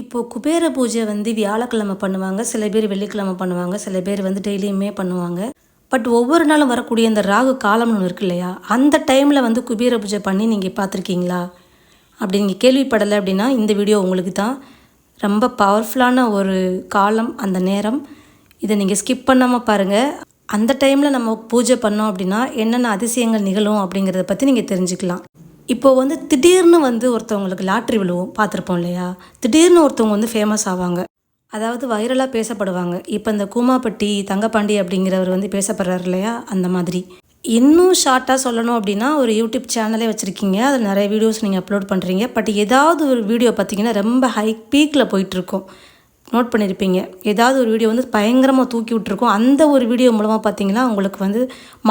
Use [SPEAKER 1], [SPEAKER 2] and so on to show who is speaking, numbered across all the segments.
[SPEAKER 1] இப்போது குபேர பூஜை வந்து வியாழக்கிழமை பண்ணுவாங்க சில பேர் வெள்ளிக்கிழமை பண்ணுவாங்க சில பேர் வந்து டெய்லியுமே பண்ணுவாங்க. பட் ஒவ்வொரு நாளும் வரக்கூடிய இந்த ராகு காலம்னு ஒன்று இருக்கு இல்லையா? அந்த டைமில் வந்து குபேர பூஜை பண்ணி நீங்கள் பார்த்துருக்கீங்களா? அப்படி நீங்கள் கேள்விப்படலை அப்படின்னா இந்த வீடியோ உங்களுக்கு தான். ரொம்ப பவர்ஃபுல்லான ஒரு காலம் அந்த நேரம். இதை நீங்கள் ஸ்கிப் பண்ணாமல் பாருங்கள் அந்த டைமில் நம்ம பூஜை பண்ணோம் அப்படின்னா என்னென்ன அதிசயங்கள் நிகழும் அப்படிங்கிறத பற்றி நீங்கள் தெரிஞ்சுக்கலாம். இப்போ வந்து திடீர்னு வந்து ஒருத்தவங்களுக்கு லாட்ரி விழுவும் பார்த்துருப்போம் இல்லையா? திடீர்னு ஒருத்தவங்க வந்து ஃபேமஸ் ஆவாங்க. அதாவது வைரலாக பேசப்படுவாங்க. இப்போ இந்த கூமாப்பட்டி தங்கப்பாண்டி அப்படிங்கிறவர் வந்து பேசப்படுறாரு இல்லையா? அந்த மாதிரி. இன்னும் ஷார்ட்டாக சொல்லணும் அப்படின்னா ஒரு யூடியூப் சேனலே வச்சுருக்கீங்க. அதில் நிறைய வீடியோஸ் நீங்கள் அப்லோட் பண்ணுறீங்க பட் ஏதாவது ஒரு வீடியோ பார்த்தீங்கன்னா ரொம்ப ஹை பீக்கில் போயிட்டுருக்கும். நோட் பண்ணியிருப்பீங்க. ஏதாவது ஒரு வீடியோ வந்து பயங்கரமாக தூக்கி விட்டுருக்கும். அந்த ஒரு வீடியோ மூலமாக பார்த்தீங்கன்னா உங்களுக்கு வந்து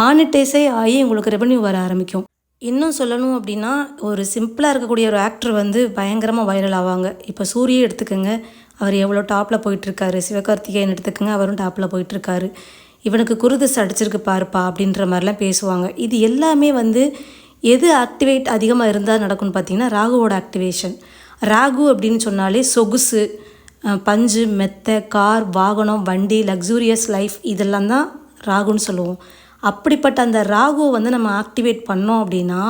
[SPEAKER 1] மானிட்டைஸே ஆகி உங்களுக்கு ரெவன்யூ வர ஆரம்பிக்கும். இன்னும் சொல்லணும் அப்படின்னா ஒரு சிம்பிளாக இருக்கக்கூடிய ஒரு ஆக்டர் வந்து பயங்கரமாக வைரல் ஆவாங்க. இப்போ சூரிய எடுத்துக்கோங்க அவர் எவ்வளோ டாப்பில் போயிட்டுருக்காரு. சிவகார்த்திகேயன் எடுத்துக்கோங்க அவரும் டாப்பில் போயிட்டுருக்காரு. இவனுக்கு குருதிஸ் அடிச்சிருக்கு பாருப்பா அப்படின்ற மாதிரிலாம் பேசுவாங்க. இது எல்லாமே வந்து எது ஆக்டிவேட் அதிகமாக இருந்தால் நடக்கும்னு பார்த்தீங்கன்னா ராகுவோட ஆக்டிவேஷன் ராகு அப்படின்னு சொன்னாலே சொகுசு பஞ்சு மெத்தை கார் வாகனம் வண்டி லக்ஸூரியஸ் லைஃப் இதெல்லாம் தான் ராகுன்னு சொல்லுவோம். அப்படிப்பட்ட அந்த ராகுவை வந்து நம்ம ஆக்டிவேட் பண்ணோம் அப்படின்னா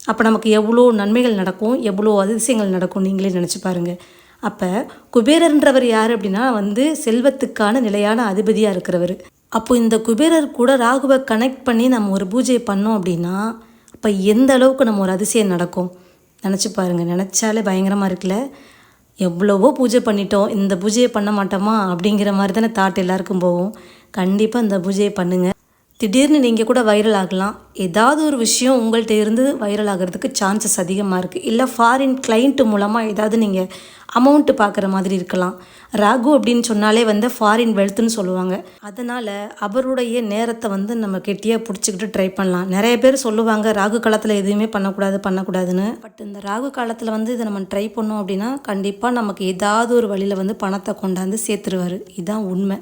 [SPEAKER 1] அப்போ நமக்கு எவ்வளோ நன்மைகள் நடக்கும் எவ்வளோ அதிசயங்கள் நடக்கும் நீங்களே நினச்சி பாருங்கள் அப்போ குபேரன்றவர் யார் அப்படின்னா வந்து செல்வத்துக்கான நிலையான அதிபதியாக இருக்கிறவர். அப்போ இந்த குபேரர் கூட ராகுவை கனெக்ட் பண்ணி நம்ம ஒரு பூஜையை பண்ணோம் அப்படின்னா அப்போ எந்த அளவுக்கு நம்ம ஒரு அதிசயம் நடக்கும்? நினச்சி பாருங்கள் நினச்சாலே பயங்கரமாக இருக்குல்ல. எவ்வளவோ பூஜை பண்ணிட்டோம் இந்த பூஜையை பண்ண மாட்டோமா அப்படிங்கிற மாதிரி தானே தாட் எல்லாருக்கும் போகும். கண்டிப்பாக இந்த பூஜையை பண்ணுங்கள் திடீர்னு நீங்கள் கூட வைரல் ஆகலாம். ஏதாவது ஒரு விஷயம் உங்கள்கிட்ட இருந்து வைரல் ஆகிறதுக்கு சான்சஸ் அதிகமாக இருக்குது இல்லை ஃபாரின் கிளைண்ட்டு மூலமாக ஏதாவது நீங்கள் அமௌண்ட்டு பார்க்குற மாதிரி இருக்கலாம். ராகு அப்படின்னு சொன்னாலே வந்து ஃபாரின் வெல்த்துன்னு சொல்லுவாங்க. அதனால் அவருடைய நேரத்தை வந்து நம்ம கெட்டியாக பிடிச்சிக்கிட்டு ட்ரை பண்ணலாம். நிறைய பேர் சொல்லுவாங்க ராகு காலத்தில் எதுவுமே பண்ணக்கூடாது பண்ணக்கூடாதுன்னு. பட் இந்த ராகு காலத்தில் வந்து இதை நம்ம ட்ரை பண்ணோம் அப்படின்னா கண்டிப்பாக நமக்கு ஏதாவது ஒரு வழியில் வந்து பணத்தை கொண்டாந்து சேர்த்துருவார். இதுதான் உண்மை.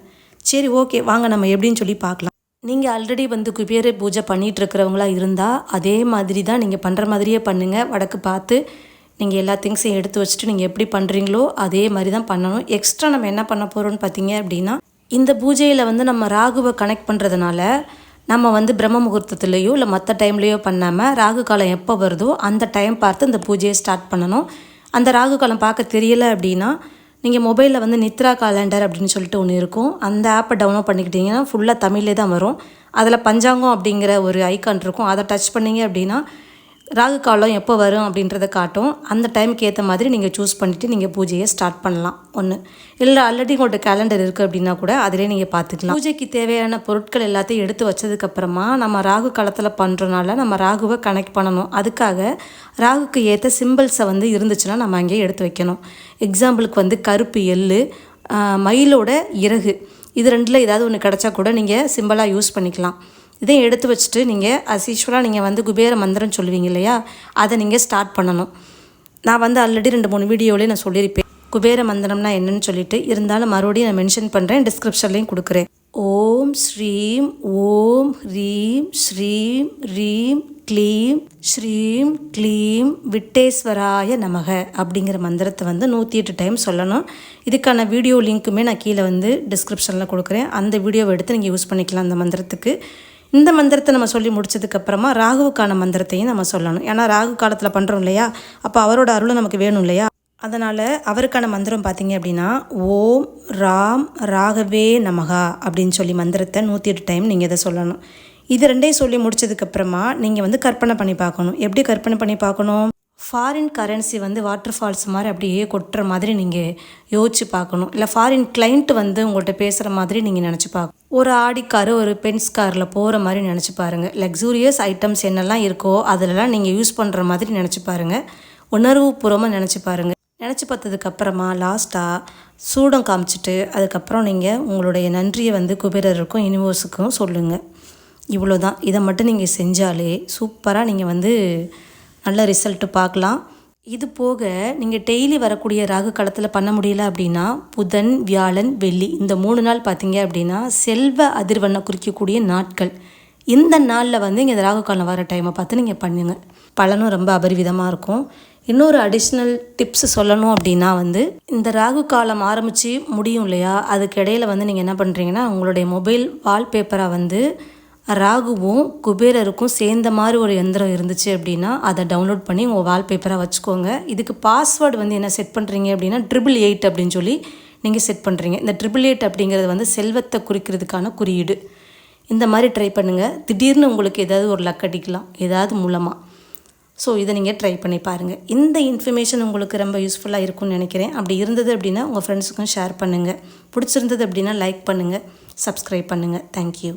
[SPEAKER 1] சரி ஓகே வாங்க நம்ம எப்படின்னு சொல்லி பார்க்கலாம். நீங்கள் ஆல்ரெடி வந்து குபேர பூஜை பண்ணிகிட்டு இருக்கிறவங்களா இருந்தால் அதே மாதிரி தான் நீங்கள் பண்ணுற மாதிரியே பண்ணுங்கள் வடக்கு பார்த்து நீங்கள் எல்லா திங்ஸையும் எடுத்து வச்சுட்டு நீங்கள் எப்படி பண்ணுறீங்களோ அதே மாதிரி தான் பண்ணணும். எக்ஸ்ட்ரா நம்ம என்ன பண்ண போகிறோம்னு பார்த்தீங்க அப்படின்னா இந்த பூஜையில் வந்து நம்ம ராகுவை கனெக்ட் பண்ணுறதுனால நம்ம வந்து பிரம்ம முகூர்த்தத்துலேயோ இல்லை மற்ற டைம்லேயோ பண்ணாமல் ராகு காலம் எப்போ வருதோ அந்த டைம் பார்த்து இந்த பூஜையை ஸ்டார்ட் பண்ணணும். அந்த ராகு காலம் பார்க்க தெரியலை அப்படின்னா நீங்கள் மொபைலில் வந்து நித்ரா காலண்டர் அப்படின்னு சொல்லிட்டு ஒன்று இருக்கும். அந்த ஆப்பை டவுன்லோட் பண்ணிக்கிட்டிங்கன்னா ஃபுல்லாக தமிழ்லே தான் வரும். அதில் பஞ்சாங்கம் அப்படிங்கிற ஒரு ஐக்கான் இருக்கும். அதை டச் பண்ணிங்க அப்படின்னா ராகு காலம் எப்போ வரும் அப்படின்றத காட்டும். அந்த டைமுக்கு ஏற்ற மாதிரி நீங்கள் சூஸ் பண்ணிவிட்டு நீங்கள் பூஜையை ஸ்டார்ட் பண்ணலாம். ஒன்று இல்லை ஆல்ரெடி உங்கள்கிட்ட கேலண்டர் இருக்குது அப்படின்னா கூட அதிலே நீங்கள் பார்த்துக்கலாம். பூஜைக்கு தேவையான பொருட்கள் எல்லாத்தையும் எடுத்து வச்சதுக்கப்புறமா நம்ம ராகு காலத்தில் பண்ணுறனால நம்ம ராகுவை கனெக்ட் பண்ணணும். அதுக்காக ராகுக்கு ஏற்ற சிம்பிள்ஸை வந்து இருந்துச்சுன்னா நம்ம அங்கேயே எடுத்து வைக்கணும். எக்ஸாம்பிளுக்கு வந்து கருப்பு எள்ளு மயிலோட இறகு. இது ரெண்டில் ஏதாவது ஒன்று கிடச்சா கூட நீங்கள் சிம்பிளாக யூஸ் பண்ணிக்கலாம். இதையும் எடுத்து வச்சுட்டு நீங்கள் அஸ் யூஸ்வலாக நீங்கள் வந்து குபேர மந்திரம் சொல்லுவீங்க இல்லையா? அதை நீங்கள் ஸ்டார்ட் பண்ணணும். நான் வந்து ஆல்ரெடி ரெண்டு மூணு வீடியோலேயே நான் சொல்லியிருப்பேன். குபேர மந்திரம்னா என்னன்னு சொல்லிட்டு. இருந்தாலும் மறுபடியும் நான் மென்ஷன் பண்ணுறேன் டிஸ்கிரிப்ஷன்லேயும் கொடுக்குறேன். ஓம் ஸ்ரீம் ஓம் ஹ்ரீம் ஸ்ரீம் ரீம் க்ளீம் ஸ்ரீம் க்ளீம் விட்டேஸ்வராய நமக அப்படிங்கிற மந்திரத்தை வந்து நூற்றி எட்டு டைம் சொல்லணும். இதுக்கான வீடியோ லிங்க்குமே நான் கீழே வந்து டிஸ்கிரிப்ஷனில் கொடுக்குறேன். அந்த வீடியோவை எடுத்து நீங்கள் யூஸ் பண்ணிக்கலாம் அந்த மந்திரத்துக்கு. இந்த மந்திரத்தை நம்ம சொல்லி முடிச்சதுக்கப்புறமா ராகுவுக்கான மந்திரத்தையும் நம்ம சொல்லணும். ஏன்னா ராகு காலத்தில் பண்ணுறோம் இல்லையா? அப்போ அவரோட அருளும் நமக்கு வேணும் இல்லையா? அதனால் அவருக்கான மந்திரம் பார்த்தீங்க அப்படின்னா ஓம் ராம் ராகவே நமகா அப்படின்னு சொல்லி மந்திரத்தை நூற்றி எட்டு டைம் நீங்கள் இதை சொல்லணும். இது ரெண்டையும் சொல்லி முடிச்சதுக்கப்புறமா நீங்கள் வந்து கற்பனை பண்ணி பார்க்கணும். எப்படி கற்பனை பண்ணி பார்க்கணும்? ஃபாரின் கரன்சி வந்து வாட்டர் ஃபால்ஸ் மாதிரி அப்படியே கொட்டுற மாதிரி நீங்கள் யோசிச்சு பார்க்கணும். இல்லை ஃபாரின் கிளைண்ட்டு வந்து உங்கள்கிட்ட பேசுகிற மாதிரி நீங்கள் நினச்சி பார்க்கணும். ஒரு ஆடி காரு ஒரு பென்ஸ் காரில் போகிற மாதிரி நினச்சி பாருங்கள் லக்ஸூரியஸ் ஐட்டம்ஸ் என்னெல்லாம் இருக்கோ அதிலலாம் நீங்கள் யூஸ் பண்ணுற மாதிரி நினச்சி பாருங்கள் உணர்வுபூர்வமாக நினச்சி பாருங்கள் நினச்சி பார்த்ததுக்கப்புறமா லாஸ்ட்டாக சூடம் காமிச்சிட்டு அதுக்கப்புறம் நீங்கள் உங்களுடைய நன்றியை வந்து குபேரருக்கும் யூனிவர்ஸுக்கும் சொல்லுங்கள் இவ்வளோ தான் இதை மட்டும் நீங்கள் செஞ்சாலே சூப்பராக நீங்கள் வந்து நல்ல ரிசல்ட்டு பார்க்கலாம். இது போக நீங்கள் டெய்லி வரக்கூடிய ராகு காலத்தில் பண்ண முடியல அப்படின்னா புதன் வியாழன் வெள்ளி இந்த மூணு நாள் பார்த்தீங்க அப்படின்னா செல்வ அதிர்வண்ணை குறிக்கக்கூடிய நாட்கள். இந்த நாளில் வந்து இங்கே ராகு காலம் வர டைமை பார்த்து நீங்கள் பண்ணுங்க. பலனும் ரொம்ப அபரிவிதமாக இருக்கும். இன்னொரு அடிஷ்னல் டிப்ஸ் சொல்லணும் அப்படின்னா வந்து இந்த ராகு காலம் ஆரம்பித்து முடியும் இல்லையா? அதுக்கு இடையில வந்து நீங்கள் என்ன பண்ணுறீங்கன்னா உங்களுடைய மொபைல் வால்பேப்பரை வந்து ராகுவும் குபேரருக்கும் சேர்ந்த மாதிரி ஒரு எந்திரம் இருந்துச்சு அப்படின்னா அதை டவுன்லோட் பண்ணி உங்கள் வால்பேப்பராக வச்சுக்கோங்க. இதுக்கு பாஸ்வேர்டு வந்து என்ன செட் பண்ணுறீங்க அப்படின்னா ட்ரிபிள் எயிட் அப்படின்னு சொல்லி நீங்கள் செட் பண்ணுறீங்க இந்த ட்ரிபிள் எயிட் அப்படிங்கிறது வந்து செல்வத்தை குறிக்கிறதுக்கான குறியீடு. இந்த மாதிரி ட்ரை பண்ணுங்கள் திடீர்னு உங்களுக்கு ஏதாவது ஒரு லக் அடிக்கலாம். ஏதாவது மூலமாக ஸோ இதை நீங்கள் ட்ரை பண்ணி பாருங்கள் இந்த இன்ஃபர்மேஷன் உங்களுக்கு ரொம்ப யூஸ்ஃபுல்லாக இருக்கும்னு நினைக்கிறேன். அப்படி இருந்தது அப்படின்னா உங்கள் ஃப்ரெண்ட்ஸுக்கும் ஷேர் பண்ணுங்கள் பிடிச்சிருந்தது அப்படின்னா லைக் பண்ணுங்கள் சப்ஸ்கிரைப் பண்ணுங்கள் தேங்க்யூ